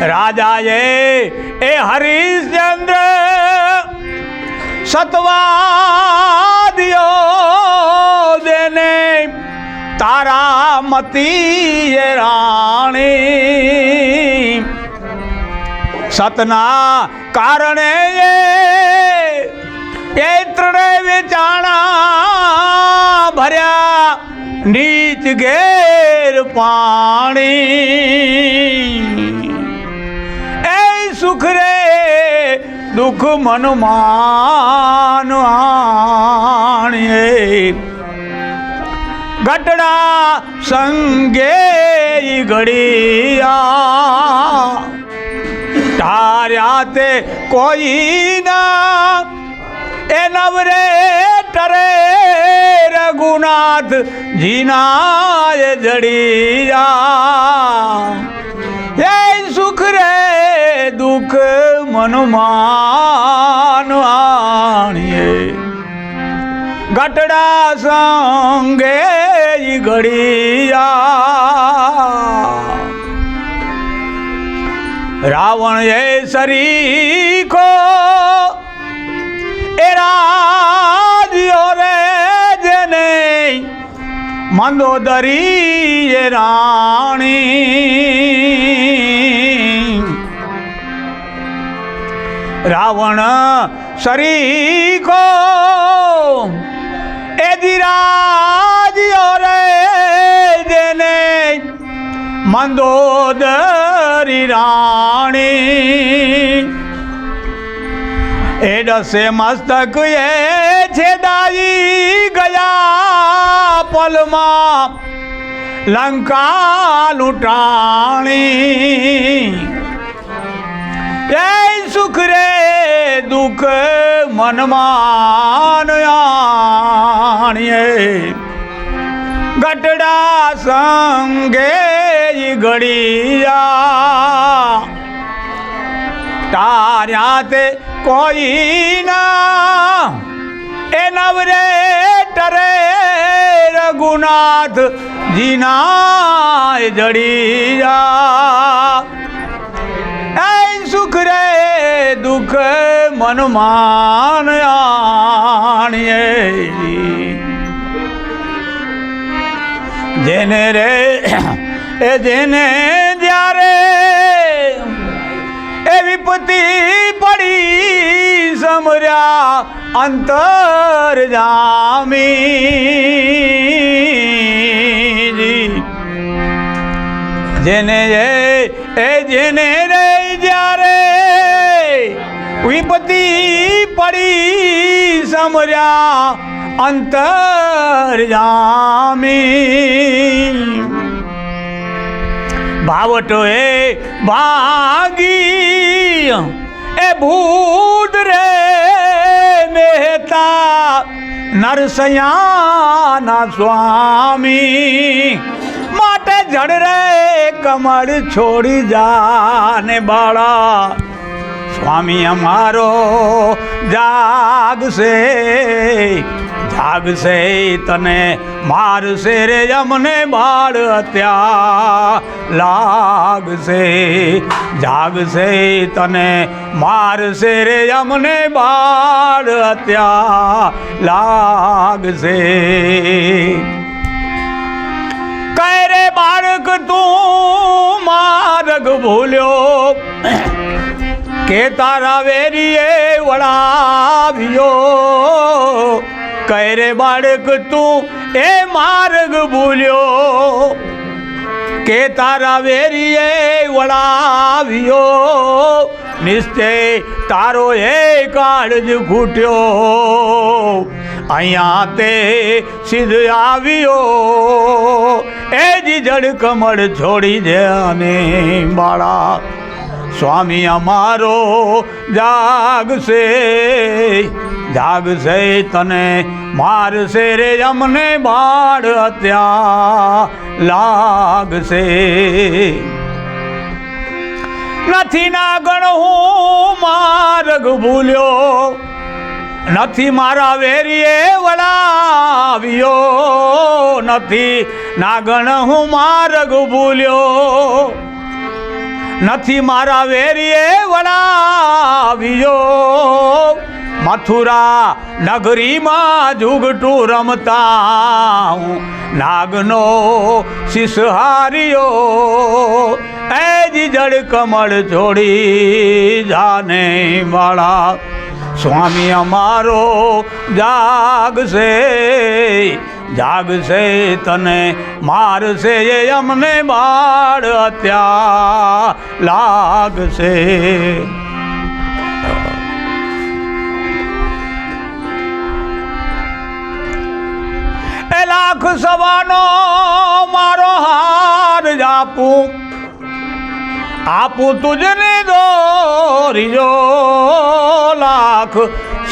રાજાએ એ હરિશ્ચંદ્ર સતવાદિયો દેને તારા મતી રાણી. સતના કારણે એ નીચ ઘેર પાણી. એ સુખ રે, દુઃખ મન માન આણીએ. ગટડા સંગે ઘડિયા. તાર્યા તે કોઈ ના એ નવરે ટરે રઘુનાથ જીનાય જડિયા. એ સુખ રે, દુઃખ મનુમાન આણીએ. ગટડા સંગે ઘડિયા રાવણ એ સરીખો રાજ્યો રે જેને મંદોદરી એ રાણી. રાવણ સરીખો એ દિરાજ્યો રે જેને મંદોદરી રાણી. એ ડસે મસ્તક એ છેદાઈ ગયા પલમાં. લંકા લૂંટાણી. એ સુખ રે દુઃખ મનમાં ગટડા સંગે ઘડિયા તાર્યા તે કોઈ ના એ નવરે ટરે રઘુનાથ જીના જડિયા એ સુખ રે, દુઃખ મનમાં આણીએ. જેને રે, એ જેને જ્યારે એ વિપત્તિ પડી સમર્યા અંતર જામી જેને એ જેને રે જ્યારે વિપત્તિ પડી સમર્યા અંતર જામી ભાવટો એ ભાગી, એ ભૂત રે મહેતા નરસયાના સ્વામી માટે જડ રે કમળ છોડી જાને બાળા સ્વામી અમારો જાગશે જાગશે તને, મારશે રે અમને બાળ હત્યા. લાગશે, જાગશે તને, મારશે રે અમને બાળ હત્યા. લાગશે. કહે રે બાળક, તું માર્ગ ભૂલ્યો. કે તારા વેરીએ વળાવ્યો. કહે રે બાળક તું એ માર્ગ ભૂલ્યો? કે તારા વેરીએ વળાવ્યો? નિશ્ચય તારો એ કાળજ ખૂટ્યો અહીંયા તે સિદ્ધ આવ્યો. એ જ જડ કમળ છોડી દે અને બાળા, સ્વામી અમારો જાગશે. જાગશે તને, મારશે રે અમને બાળ હત્યા, લાગશે. નથી ના ગણ હું માર્ગ ભૂલ્યો, નથી મારા વેરીએ વળાવ્યો, નથી નાગણ હું માર્ગ ભૂલ્યો, નથી મારા વેરીએ વળાવ્યો. મથુરા નગરીમાં જુગટું રમતા હું નાગનો શિષહારિયો એ જી જડ કમળ છોડી જાને વાળા સ્વામી અમારો જાગશે જાગશે તને મારશે એ અમને બાળ અત્યાર લાગશે. એ લાખ સવાનો મારો હાર આપું. આપું તુજને દોરીજો લાખ.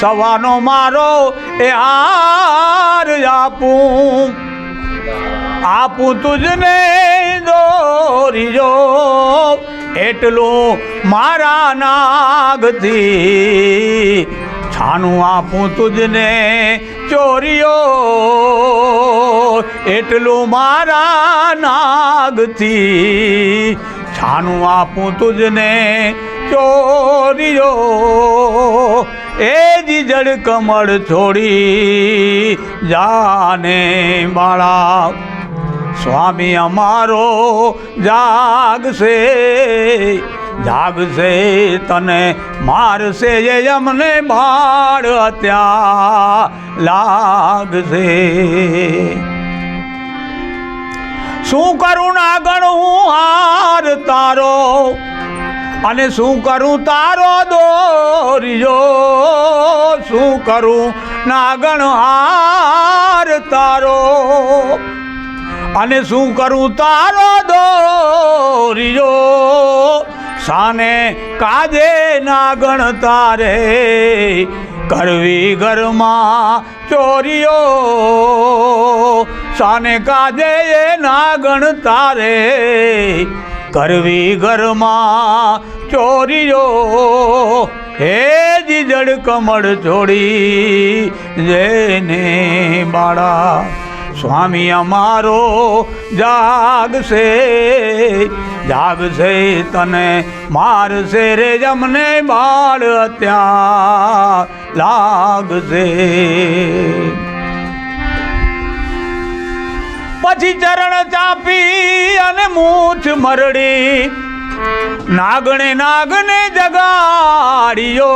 સવાનો મારો એ હાર આપું. આપું તુજને દોરીજો એટલું મારા નાગથી છાનું આપું તુજને ચોરીઓ. એટલું મારા નાગથી. છાનું આપું તુજને ચોરીઓ. એ જીજડ કમળ છોડી જાને બાળા. સ્વામી અમારો જાગશે. જાગશે તને મારશે એ અમને બાળ લાગશે. શું કરું નાગણ, હું હાર તારો? અને શું કરું તારો દોરીજો શું કરું નાગણ, હાર તારો? અને શું કરું તારો દોરીજો સાને કાજે ગણતા તારે કરવી ઘરમાં ચોરીઓ. સાને કાજે ના ગણતા રે. કરવી ઘરમાં ચોરીઓ. હે જીજડ કમળ છોડી જેને બાળા. સ્વામી અમારો જાગશે. જાગશે તને, મારશે રે જમને બાળ ત્યાં લાગશે. પછી ચરણ ચાપી અને મૂછ મરડી, નાગણે નાગને જગાડ્યો.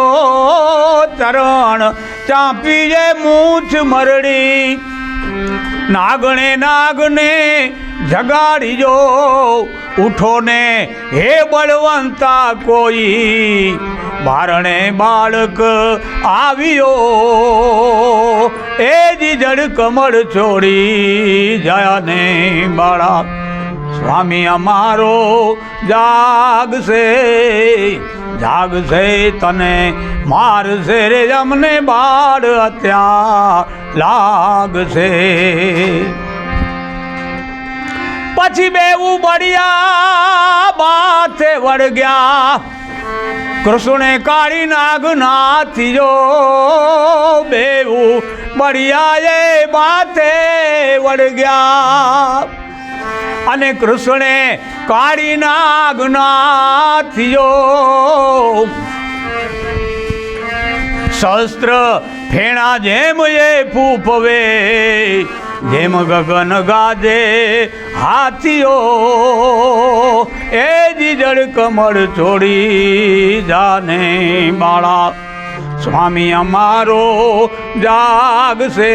ચરણ ચાપીએ મૂછ મરડી, નાગણે નાગને જગાડીજો ઉઠો ને હે બળવંતા કોઈ. બારણે બાળક આવ્યો એ જીજડ કમળ છોડી જયા ને બાળા. સ્વામી અમારો જાગશે જાગશે તને મારશે રે અમને બાળ અત્યા લાગશે. પછી બેવું બળિયા બાથે વળગ્યા. કૃષ્ણે કાળી નાગ નાથીજો બેવું બળિયાએ બાથે વળગ્યા. અને કૃષ્ણે કાળી નાગ નાથીયો શસ્ત્ર ફેણા જેમ એ ફૂફવે. જેમ ગગન ગાજે હાથીઓ, એ જીજડ કમળ છોડી જાને બાળા. સ્વામી અમારો જાગશે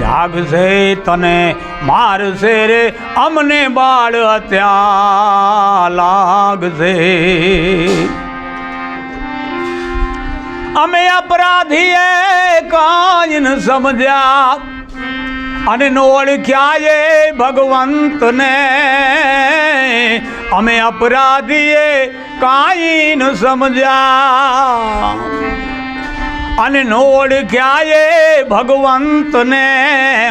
જાગશે તને મારશે રે, અમને બાળ અત્યાર લાગશે. અમે અપરાધીએ કાંઈ સમજ્યા અને ન ઓળખ્યા ભગવંતને. અમે અપરાધીએ કાંઈ ન સમજ્યા. અને ન ઓળખ્યા ભગવંતને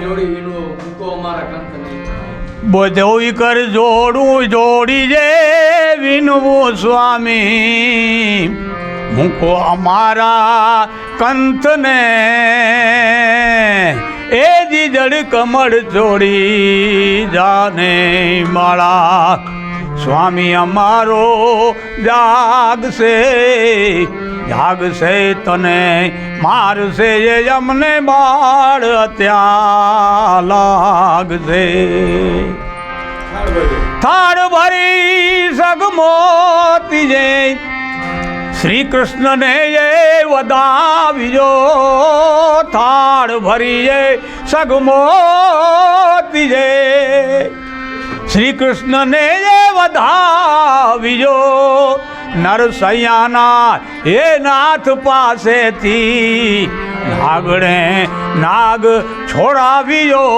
જોડી બધોઈ કર જોડું જોડી જે વિનવું સ્વામી. મૂકો અમારા કંથને. એ જીજડ કમળ છોડી જાને માળા. સ્વામી અમારો જાગશે. જાગશે તને, મારશે એ અમને બાળ ત્યાં લાગશે. થાળ ભરી સગમોતી જે શ્રી કૃષ્ણને એ વધાવ્યો થાળ ભરી એ સગમોતી જે શ્રી કૃષ્ણને એ વધાવ્યો નરસૈયાના હે નાથ પાસેથી નાગણે નાગ છોડાવ્યો.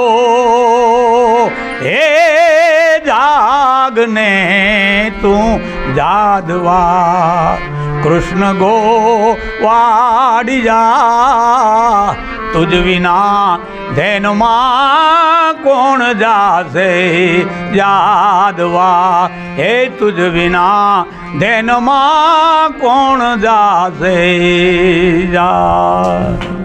હે જાગને તું જાદવા કૃષ્ણ ગો વાડી જા તુજ વિના ધેનમાં કોણ જાશે? યાદવા હે તુજ વિના ધેનમાં કોણ જાશે? યા